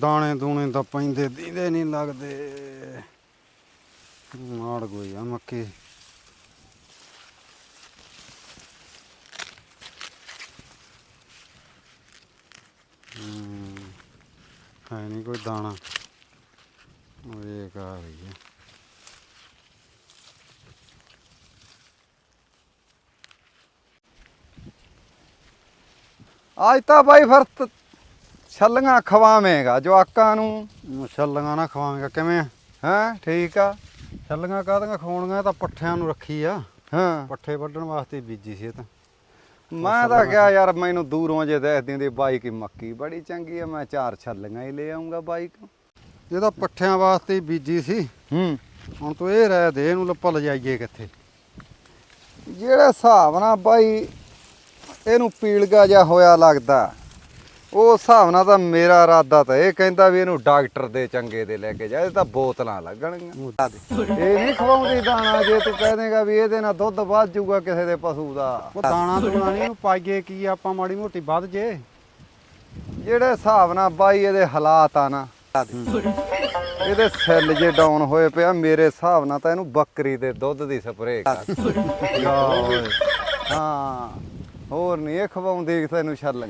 ਦਾਣੇ ਦੂਣੇ ਤਾਂ ਪੈਂਦੇ, ਦੀਦੇ ਨਹੀਂ ਲੱਗਦੇ। ਮਾੜ ਗਈ ਆ, ਮੱਕੀ। ਹੈ ਨਹੀਂ ਕੋਈ ਦਾਣਾ। ਉਹ ਇਹ ਕਾ ਰਹੀ ਹੈ ਅੱਜ ਤਾਂ ਬਾਈ ਫਿਰ ਛੱਲੀਆਂ ਖਵਾਵੇਂਗਾ ਜਵਾਕਾਂ ਨੂੰ। ਛੱਲੀਆਂ ਨਾ ਖਵਾਵੇਂਗਾ ਕਿਵੇਂ? ਹੈਂ ਠੀਕ ਆ। ਛੱਲੀਆਂ ਕਾਹਦੀਆਂ ਖਵਾਉਣੀਆਂ? ਤਾਂ ਪੱਠਿਆਂ ਨੂੰ ਰੱਖੀ ਆ। ਹਾਂ। ਪੱਠੇ ਵੱਢਣ ਵਾਸਤੇ ਬੀਜੀ ਸੀ ਇਹ ਤਾਂ। ਮੈਂ ਤਾਂ ਕਿਹਾ ਯਾਰ ਮੈਨੂੰ ਦੂਰੋਂ ਜੇ ਦੇਖਦੀ ਦੀ ਬਾਈ ਕੀ ਮੱਕੀ ਬੜੀ ਚੰਗੀ ਆ ਮੈਂ ਚਾਰ ਛੱਲੀਆਂ ਹੀ ਲੈ ਆਉਂਗਾ ਬਾਈਕ। ਇਹ ਤਾਂ ਪੱਠਿਆਂ ਵਾਸਤੇ ਬੀਜੀ ਸੀ। ਹੂੰ। ਹੁਣ ਤੂੰ ਇਹ ਰਹਿ ਦੇ ਇਹਨੂੰ ਲੱਪਾ ਲਜਾਈਏ ਕਿੱਥੇ? ਜਿਹੜੇ ਹਿਸਾਬ ਨਾਲ ਬਾਈ ਇਹਨੂੰ ਪੀਲਗਾ ਜਿਹਾ ਹੋਇਆ ਲੱਗਦਾ। ਉਹ ਹਿਸਾਬ ਨਾਲ ਤਾਂ ਮੇਰਾ ਇਰਾਦਾ ਤਾਂ ਇਹ ਕਹਿੰਦਾ ਵੀ ਇਹਨੂੰ ਡਾਕਟਰ ਦੇ ਚੰਗੇ ਦੇ ਲੈ ਕੇ ਜਾ ਇਹ ਤਾਂ ਬੋਤਲਾਂ ਲੱਗਣਗੀਆਂ। ਇਹ ਨਹੀਂ ਖਵਾਉਂਦੀ ਦਾਣਾ ਜੇ ਤੂੰ ਕਹਿ ਦੇਗਾ ਵੀ ਇਹਦੇ ਨਾਲ ਦੁੱਧ ਵੱਧ ਜਾਊਗਾ ਕਿਸੇ ਦੇ ਪਸ਼ੂ ਦਾ। ਉਹ ਦਾਣਾ ਦੂਣਾ ਨਹੀਂ ਇਹਨੂੰ ਪਾਈਏ ਕੀ ਆਪਾਂ ਮਾੜੀ ਮੋਟੀ ਵੱਧ ਜੇ। ਜਿਹੜੇ ਹਿਸਾਬ ਨਾਲ ਬਾਈ ਇਹਦੇ ਹਾਲਾਤ ਆ ਨਾ ਇਹਦੇ ਸੈੱਲ ਜੇ ਡਾਊਨ ਹੋਏ ਪਿਆ ਮੇਰੇ ਹਿਸਾਬ ਨਾਲ ਤਾਂ ਇਹਨੂੰ ਬੱਕਰੀ ਦੇ ਦੁੱਧ ਦੀ ਸਪਰੇਅ ਕਰ। ਹਾਂ। ਹੋਰ ਨਹੀਂ ਇਹ ਖਵਾਉਂਦੀ ਤੈਨੂੰ ਛੱਲ।